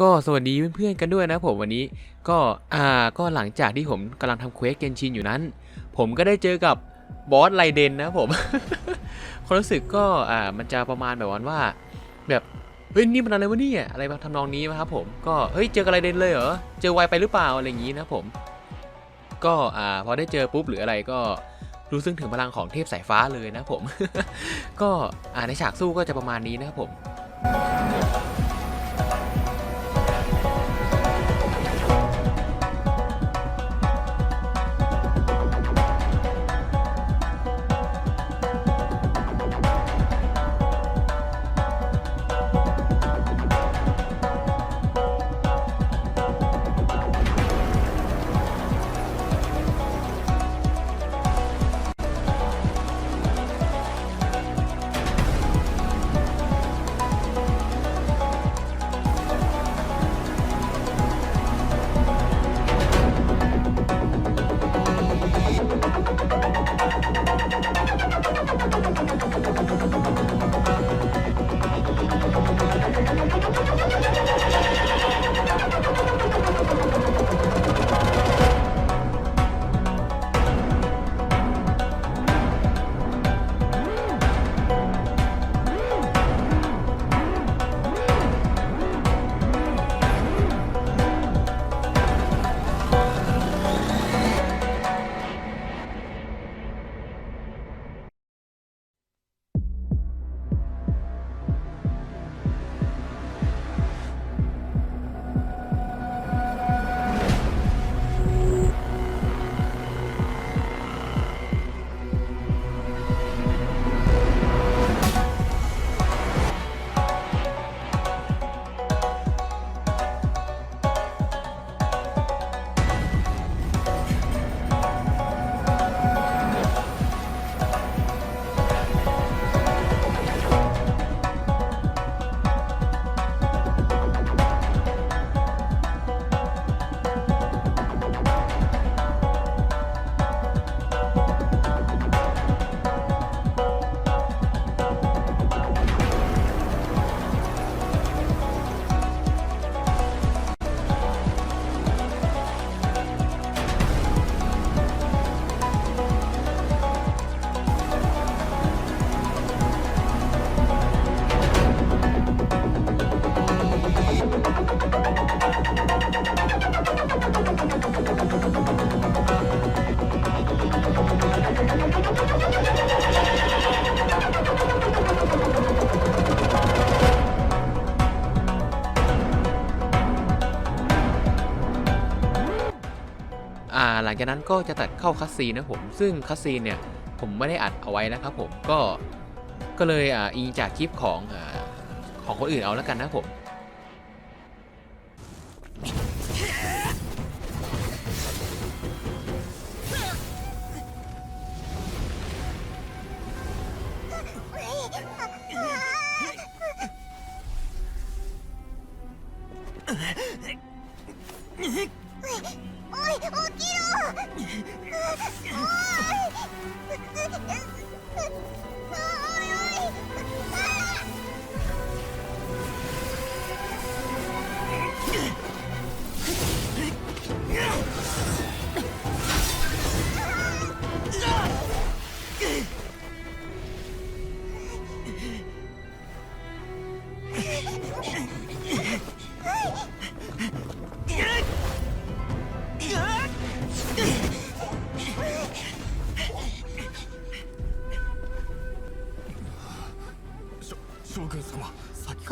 ก็สวัสดีเพื่อนๆกันด้วยนะผมวันนี้ก็อ่าก็หลังจากที่ผมกำลังทำเควสเกนชินอยู่นั้น ผมก็ได้เจอกับบอสไลเดนนะผมความรู้สึกก็อ่ามันจะประมาณแบบว่าว่า แบบเฮ้ยนี่มันอะไรวะเนี่ยอะไรทำนองนี้นะครับผมก็เฮ้ยเจอกับไลเดนเลยเหรอเจอไวไปหรือเปล่าอะไรอย่างนี้นะผม ก็อ่าพอได้เจอปุ๊บหรืออะไรก็รู้ซึ้งถึงพลังของเทพสายฟ้าเลยนะผม ก็อ่าในฉากสู้ก็จะประมาณนี้นะครับผมหลังจากนั้นก็จะตัดเข้าคัสซีนนะผม ซึ่งคัสซีนเนี่ยผมไม่ได้อัดเอาไว้นะครับผมก็ก็เลยอ่าอิงจากคลิปของอ่าของคนอื่นเอาแล้วกันนะผม おい起き 으아! 으아! 으아! 으아!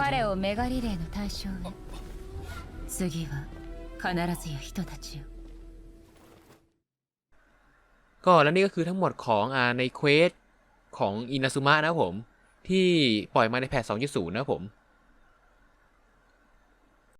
彼をメガリレーの対象ね次は必ずや人たちよ ก็และนี่ก็คือทั้งหมดของอ่าในเควสของอินาซุมะนะครับผม ที่ปล่อยมาในแพท2.0นะครับผม